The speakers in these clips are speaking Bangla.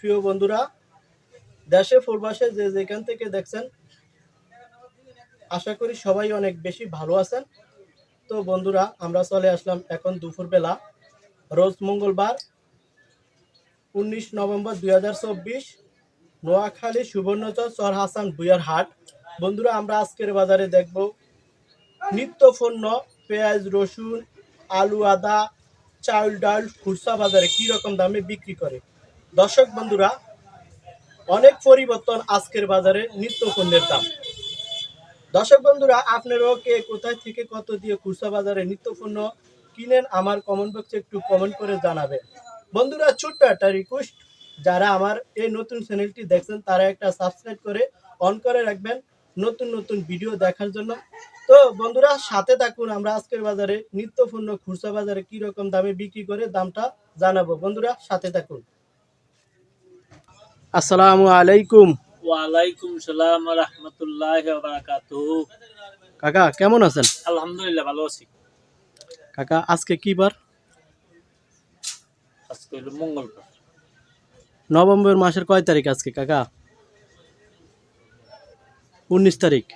প্রিয় বন্ধুরা, দেশে, প্রবাসে যে যেখান থেকে দেখছেন, আশা করি সবাই অনেক বেশি ভালো আছেন। তো বন্ধুরা, আমরা চলে আসলাম এখন দুপুরবেলা, রোজ মঙ্গলবার, উনিশ নভেম্বর দুই হাজার চব্বিশ, নোয়াখালী সুবর্ণচর চর হাসান বুয়ার হাট। বন্ধুরা, আমরা আজকের বাজারে দেখব নিত্য পণ্য পেঁয়াজ, রসুন, আলু, আদা, চাউল ডাল, খুচরা বাজারে কি রকম দামে বিক্রি করে। দর্শক বন্ধুরা, অনেক পরিবর্তন আজকের বাজারে নিত্য পণ্যের দাম। দর্শক বন্ধুরা, আপনারাও কে কোথায় থেকে কত দিয়ে খুচরা বাজারে নিত্য পণ্য কিনেন আমার কমেন্ট বক্সে একটু কমেন্ট করে জানাবেন। বন্ধুরা, ছোট্ট একটা রিকোয়েস্ট যারা আমার এই নতুন চ্যানেলটি দেখছেন, তারা একটা সাবস্ক্রাইব করে অন করে রাখবেন নতুন নতুন ভিডিও দেখার জন্য। তো বন্ধুরা, সাথে থাকুন, আমরা আজকের বাজারে নিত্য পণ্য খুচরা বাজারে কি রকম দামে বিক্রি করে দামটা জানাব। বন্ধুরা, সাথে থাকুন। আসসালামু আলাইকুম। ওয়ালাইকুম সালাম রহমতুল্লাহ বারাকাতুহু। কাকা কেমন আছেন? আলহামদুলিল্লাহ ভালো আছি। কাকা আজকে কি বার? আজকে হলো মঙ্গলবার। নভেম্বর মাসের কয় তারিখ আজকে কাকা? উনিশ তারিখ।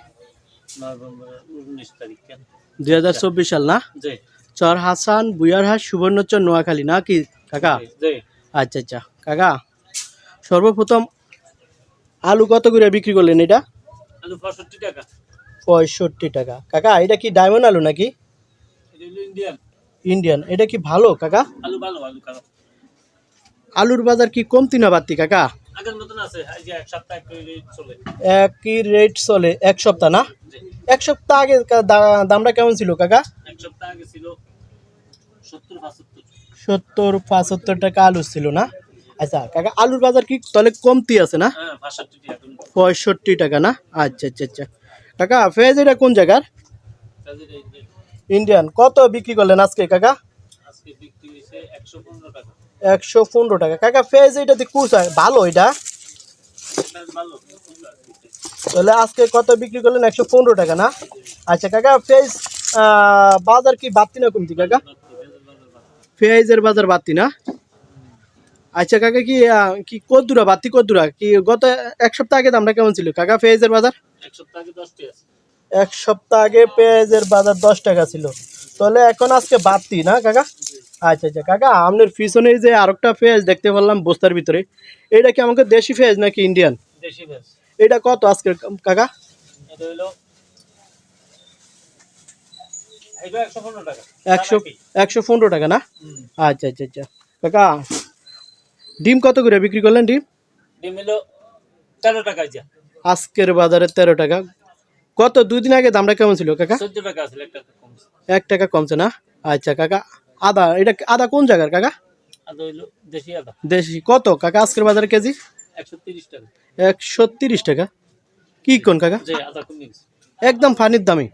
দুই হাজার চব্বিশ সাল না? জি। চর হাসান বুয়ারহাট সুবর্ণচর নোয়াখালী না কি কাকা? জি। আচ্ছা আচ্ছা। কাকা সর্বপ্রথম আলু কত করে বিক্রি করলেন এটা? আলু পঁয়ষট্টি টাকা। পঁয়ষট্টি টাকা। কাকা এটা কি ডায়মন্ড আলু নাকি? ইন্ডিয়ান ইন্ডিয়ান এটা কি ভালো কাকা? আলু ভালো আলু কারও আলুর বাজার কি কমতি না বাড়তি কাকা? একই রেট চলে। এক সপ্তাহ না? এক সপ্তাহ আগে দামটা কেমন ছিল কাকা? সত্তর পঁচাত্তর টাকা আলু ছিল না? আচ্ছা কাকা আলুর বাজার কি তাহলে কমতি আছে না? হ্যাঁ পঁয়ষট্টি টাকা না? আচ্ছা আচ্ছা আচ্ছা। কাকা ফেজ এটা কোন জায়গার? ইন্ডিয়ান। কত বিক্রি করলেন আজকে কাকা? একশো পনেরো টাকা। কাকা ফেজ এটাতে কুচায় ভালো এটা? তাহলে আজকে কত বিক্রি করলেন? একশো পনেরো টাকা না? আচ্ছা কাকা ফেজ বাজার কি বাড়তি না কমতি কাকা? পেঁয়াজের বাজার বাড়তি না? আচ্ছা কাকা কি কি কদ্দুরা বাড়তি কদ্দুরা? কি গত এক সপ্তাহ আগে দামটা কেমন ছিল? কাকা পেঁয়াজের বাজার? এক সপ্তাহ আগে পেঁয়াজের বাজার দশ টাকা ছিল। তাহলে এখন আজকে বাড়তি না কাকা? আচ্ছা আচ্ছা কাকা আপনার পিছনে যে আরেকটা পেঁয়াজ দেখতে পারলাম বস্তার ভিতরে এটা কি আমাকে দেশি পেঁয়াজ নাকি ইন্ডিয়ান? দেশি এটা কত আজকে কাকা? এটা টাকা। একশো একশো পনেরো টাকা না? আচ্ছা আচ্ছা আচ্ছা। কাকা ডিম কত করে বিক্রি করলেন ডিম? ডিম হলো তেরো টাকা যা। আজকের বাজারে তেরো টাকা। কত? দুদিন আগে দামটা কেমন ছিল কাকা? চোদ্দ টাকা আছে এক টাকা কমছে এক টাকা কমছে না? আচ্ছা কাকা আদা এটা আদা কোন জায়গার কাকা? দেশি আদা। দেশি। কত কাকা আজকের বাজারে কেজি? একশো তিরিশ টাকা। কি কোন কাকা? একদম ফানির দামি।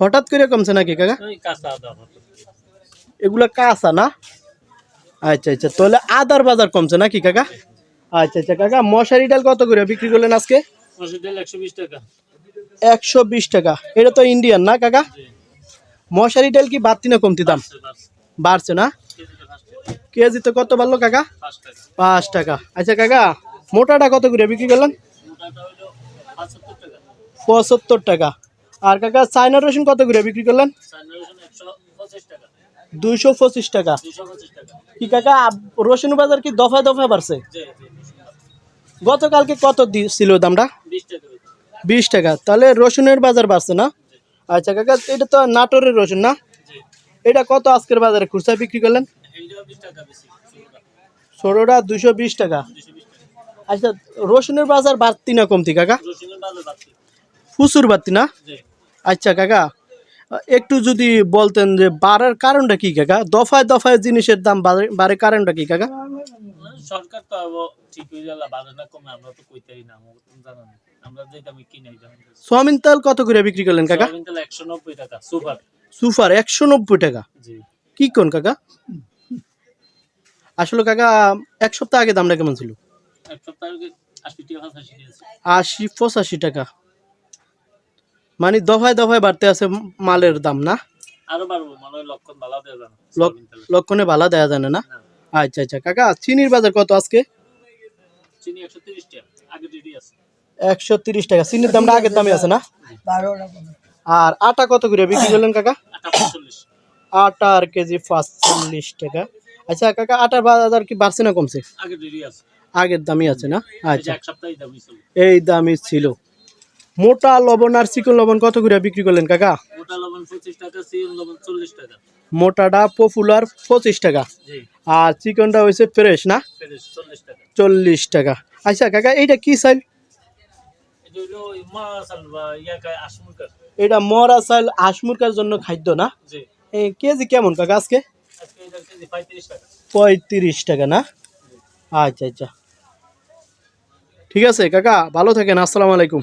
হঠাৎ করে কমছে নাকি কাকা? ওই কাঁচা আদা এগুলা কাঁচা না? আচ্ছা আচ্ছা। তাহলে আদার বাজার কমছে নাকি কাকা? আচ্ছা আচ্ছা। কাকা মশারি ডাল কত করে বিক্রি করলেন আজকে? একশো বিশ টাকা। এটা তো ইন্ডিয়ান না কাকা? মশারি ডাল কি বাড়তি না কমতি দাম? বাড়ছে, না? কেজিতে কত বাড়লো কাকা? পাঁচ টাকা। আচ্ছা কাকা মোটাটা কত করে বিক্রি করলেন? পঁচাত্তর টাকা। আর কাকা চায়না রসুন কত করে বিক্রি করলেন? দুইশো পঁচিশ টাকা। কি কাকা রসুন বাজার কি দফায় দফায় বাড়ছে? গতকালকে কত ছিল দামটা? বিশ টাকা। তাহলে রসুনের বাজার বাড়ছে না? আচ্ছা কাকা এটা তো নাটোরের রসুন না? এটা কত আজকের বাজারে খুচরা বিক্রি করলেন? ষোলোটা দুশো বিশ টাকা। আচ্ছা রসুনের বাজার বাড়তি না কমতি কাকা? প্রচুর বাড়তি। না? আচ্ছা কাকা একটু যদি বলতেন যে বাড়ার কারণটা কি কাকা? দফায় দফায় জিনিসের দাম বাড়ে কারণটা কি কাকা? সরকার তো ঠিক হয়ে গেল বাজার না কমে আমরা তো কইতেই না আমার জানা যে দামে কিনে সোয়াবিন তেল কত করে বিক্রি করলেন কাকা? সয়াবিন তেল একশো নব্বই টাকা সুপার। সুপার একশো নব্বই টাকা? জি। কি কোন কাকা? আসলে কাকা এক সপ্তাহ আগে দামটা কেমন ছিল? এক সপ্তাহ আগে আশি টাকা পঁচাশি আছে আশি পঁচাশি টাকা। মানে দফায় দফায় বাড়তে আছে মালের দাম না? আরও বাড়বো মনে লক্ষণ ভালো দেওয়া জানা লক্ষণে ভালো দেওয়া জানে না? না আচ্ছা আচ্ছা কাকা চিনির বাজার কত আজকে? চিনি একশো তিরিশ টাকা আগে রেডি আছে। একশো তিরিশ টাকা চিনির দামটা আগের দামে আছে না? আর আটা কত করে বিক্রি করলেন কাকা? আটা আটার কেজি পাঁচচল্লিশ টাকা। আচ্ছা কাকা আটার বাজার কি বাড়ছে না কমছে? আগে রেডি আছে। আগের দামই আছে না? আচ্ছা। এক সপ্তাহে দামই এই দামই ছিল। মোটা লবণ আর চিকন লবণ কত করে বিক্রি করলেন কাকা? মোটা লবণ টাকা টাকা। মোটাটা পপুলার পঁচিশ টাকা। জি। আর চিকনটা হয়েছে ফ্রেশ না? চল্লিশ টাকা। আচ্ছা কাকা এইটা কি চাইল এটা মরা চাইল হাঁসমুরকার জন্য খাদ্য না? জি। কেজি কেমন কাকা আজকে? পঁয়ত্রিশ টাকা। না? আচ্ছা আচ্ছা। ঠিক আছে কাকা ভালো থাকেন আসসালামু আলাইকুম।